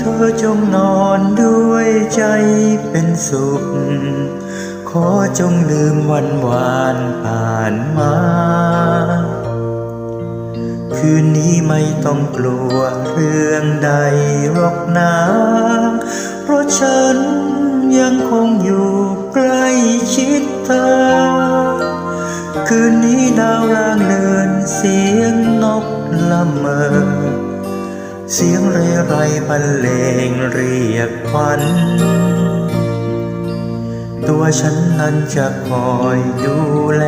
เธอจงนอนด้วยใจเป็นสุข ขอจงลืมวันวานผ่านมา คืนนี้ไม่ต้องกลัวเรื่องใดหรอกนะเพราะฉันยังคงอยู่ใกล้ชิดเธอ คืนนี้ดาวรางเลือนเสียงนกละเมอ เสียงเรไรบรรเลงเรียกขวัญตัวฉันนั้นจะคอยดูแล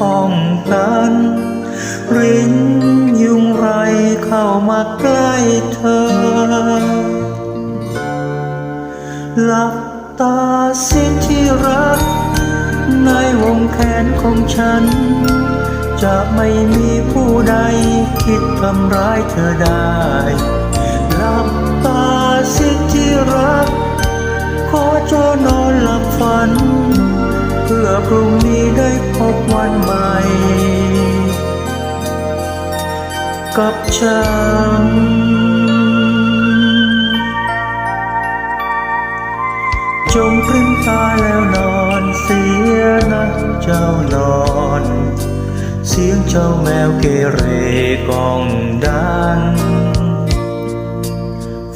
ป้องกันรินยุงไรเข้ามาใกล้เธอ หลับตาสิที่รัก ในวงแขนของฉัน จะไม่มีผู้ใดคิดทำร้ายเธอได้หลับตาสิที่รัก ขอจอนอนหลับฝัน เพื่อพรุ่งนี้ได้พบวันใหม่ กับฉันจงพริ้มตาแล้วนอนเสียนะเจ้านอน เสียงเจ้าแมวเกเรกองดัง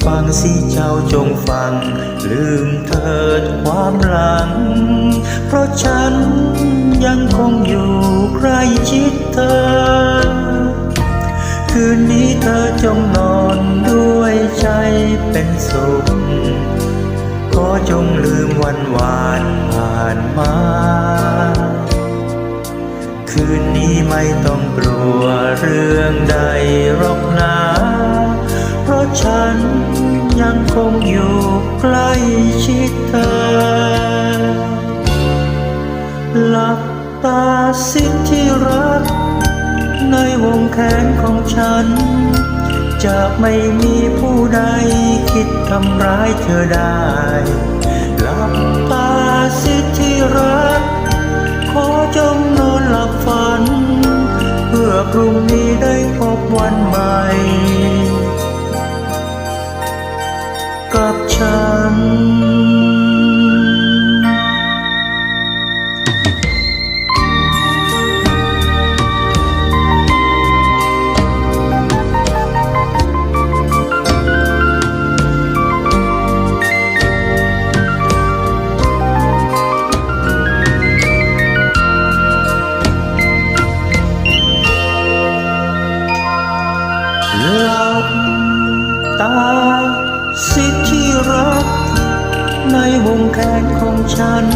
ฟังสิเจ้าจงฟัง ลืมเถิดความหลัง เพราะฉันยังคงอยู่ใกล้ชิดเธอ คืนนี้เธอจงนอนด้วยใจเป็นสุข ขอจงลืมวันวานผ่านมา ไม่ต้องกลัวเรื่องใดรอกนะเพราะฉันยังคงอยู่ใกล้ชิดเธอ หลับตาสิที่รัก ในวงแขนของฉัน จะไม่มีผู้ใดคิดทำร้ายเธอได้ หลับตาสิที่รัก ขอจงนอนหลับฝัน อพรุ่งนี้ได้พบวันใหม่ กับฉัน ในวงแขนของฉัน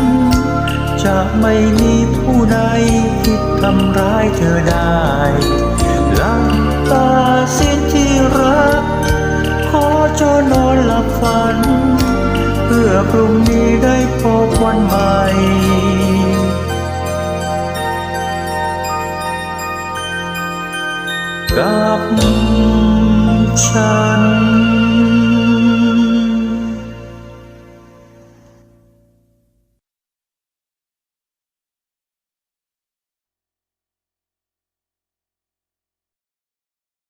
จะไม่มีผู้ใดคิดทำร้ายเธอได้หลับตาสิที่รัก ขอจอนอนหลับฝัน เพื่อพรุ่งนี้ได้พบวันใหม่กับฉัน